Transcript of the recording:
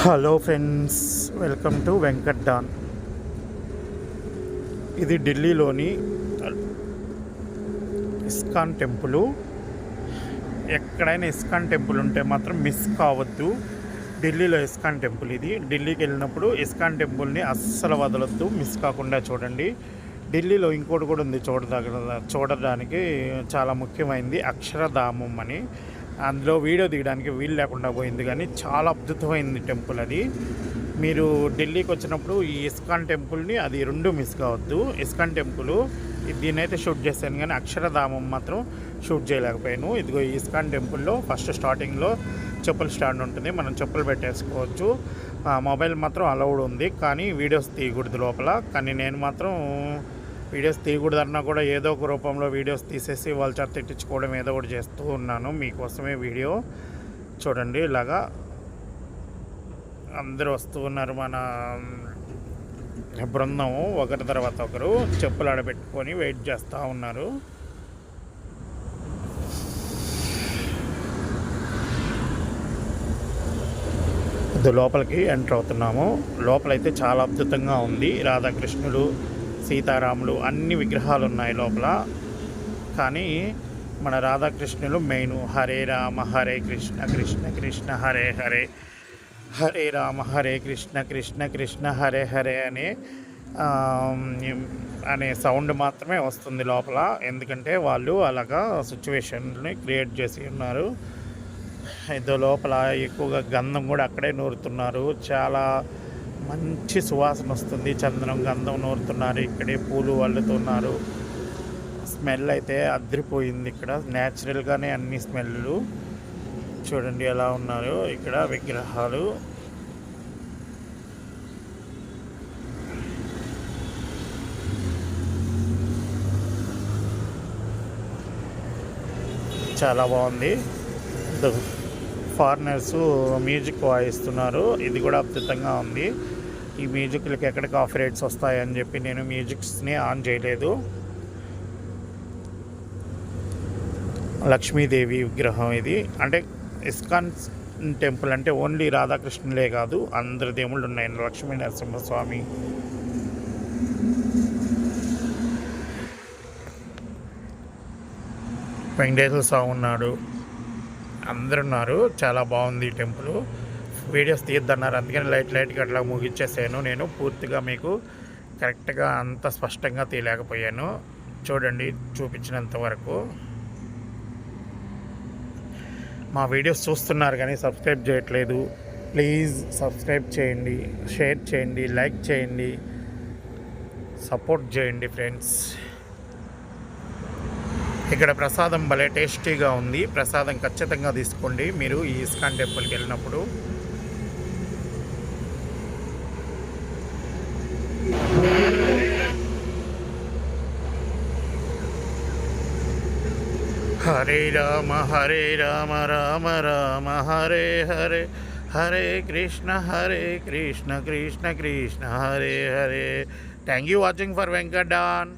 Hello friends welcome to Venkat Don. ఇది ఢిల్లీలోని ISKCON temple. ఎక్కడైనా ఇస్కాన్ టెంపుల్ ఉంటే మాత్రం మిస్ కావద్దు. ఢిల్లీలో ఇస్కాన్ టెంపుల్ ఇది. ఢిల్లీకి వెళ్ళినప్పుడు ఇస్కాన్ టెంపుల్ని అస్సలు వదలొద్దు మిస్ కాకుండా చూడండి. ఢిల్లీలో ఇంకోటి కూడా ఉంది చూడదగ్గ చూడడానికి చాలా ముఖ్యమైనది అక్షరధామం అని. అందులో వీడియో తీయడానికి వీలు లేకుండా పోయింది కానీ చాలా అద్భుతమైంది టెంపుల్ అది. మీరు ఢిల్లీకి వచ్చినప్పుడు ఈ ఇస్కాన్ టెంపుల్ని అది రెండు మిస్ కావద్దు. ఇస్కాన్ టెంపుల్ దీనైతే షూట్ చేశాను కానీ అక్షరధామం మాత్రం షూట్ చేయలేకపోయాను. ఇదిగో ఈ ఇస్కాన్ టెంపుల్లో ఫస్ట్ స్టార్టింగ్లో చెప్పుల స్టాండ్ ఉంటుంది. మనం చెప్పులు పెట్టేసుకోవచ్చు. ఆ, మొబైల్ మాత్రం అలౌడ్ ఉంది. కానీ వీడియోస్ తీయకూడదు లోపల. కానీ నేను మాత్రం వీడియోస్ తీయకూడదన్నా కూడా ఏదో ఒక రూపంలో వీడియోస్ తీసేసి వాళ్ళ చేత తిట్టించుకోవడం ఏదో ఒకటి చేస్తూ ఉన్నాను. మీకోసమే వీడియో చూడండి. ఇలాగా అందరూ వస్తూ ఉన్నారు మన బృందం. ఒకరి తర్వాత ఒకరు చెప్పులు ఆడబెట్టుకొని వెయిట్ చేస్తూ ఉన్నారు. ఇది లోపలికి ఎంటర్ అవుతున్నాము. లోపలైతే చాలా అద్భుతంగా ఉంది. రాధాకృష్ణులు సీతారాములు అన్ని విగ్రహాలు ఉన్నాయి లోపల. కానీ మన రాధాకృష్ణులు మెయిన్. హరే రామ హరే కృష్ణ కృష్ణ కృష్ణ హరే హరే. హరే రామ హరే కృష్ణ కృష్ణ కృష్ణ హరే హరే అనే అనే సౌండ్ మాత్రమే వస్తుంది లోపల. ఎందుకంటే వాళ్ళు అలాగా సిచ్యువేషన్ని క్రియేట్ చేసి ఉన్నారు. ఇదో లోపల ఎక్కువగా గంధం కూడా అక్కడే నూరుతున్నారు. చాలా మంచి సువాసన వస్తుంది. చందనం గంధం నూరుతున్నారు. ఇక్కడే పూలు వల్లుతున్నారు స్మెల్ అయితే అద్రిపోయింది ఇక్కడ. న్యాచురల్గానే అన్ని స్మెల్లు. చూడండి ఎలా ఉన్నారు ఇక్కడ విగ్రహాలు. చాలా బాగుంది. ఫారినర్స్ మ్యూజిక్ వాయిస్తున్నారు. ఇది కూడా అద్భుతంగా ఉంది. ఈ మ్యూజిక్లకి ఎక్కడ కాఫీ రేట్స్ వస్తాయని చెప్పి నేను మ్యూజిక్స్ని ఆన్ చేయలేదు. లక్ష్మీదేవి విగ్రహం ఇది. అంటే ఇస్కాన్ టెంపుల్ అంటే ఓన్లీ రాధాకృష్ణులే కాదు అందరి దేవుళ్ళు ఉన్నాయి. లక్ష్మీ నరసింహస్వామి. వెంకటేశ్వర స్వామి ఉన్నాడు. అందరు ఉన్నారు చాలా బాగుంది ఈ టెంపుల్. వీడియోస్ తీద్దన్నారు. అందుకని లైట్ లైట్గా అట్లా ముగించేసాను నేను పూర్తిగా మీకు కరెక్ట్గా అంత స్పష్టంగా తీయలేకపోయాను. చూడండి చూపించినంత వరకు. మా వీడియోస్ చూస్తున్నారు కానీ సబ్స్క్రైబ్ చేయట్లేదు. ప్లీజ్ సబ్స్క్రైబ్ చేయండి షేర్ చేయండి లైక్ చేయండి సపోర్ట్ చేయండి ఫ్రెండ్స్. ఇక్కడ ప్రసాదం భలే టేస్టీగా ఉంది. ప్రసాదం ఖచ్చితంగా తీసుకోండి మీరు ఈ ఇస్కాన్ టెంపుల్కి వెళ్ళినప్పుడు. Hare Rama Hare Rama Rama Rama Hare Hare Hare Krishna Hare Krishna Krishna Krishna Hare Hare. Thank you watching for Venkat Don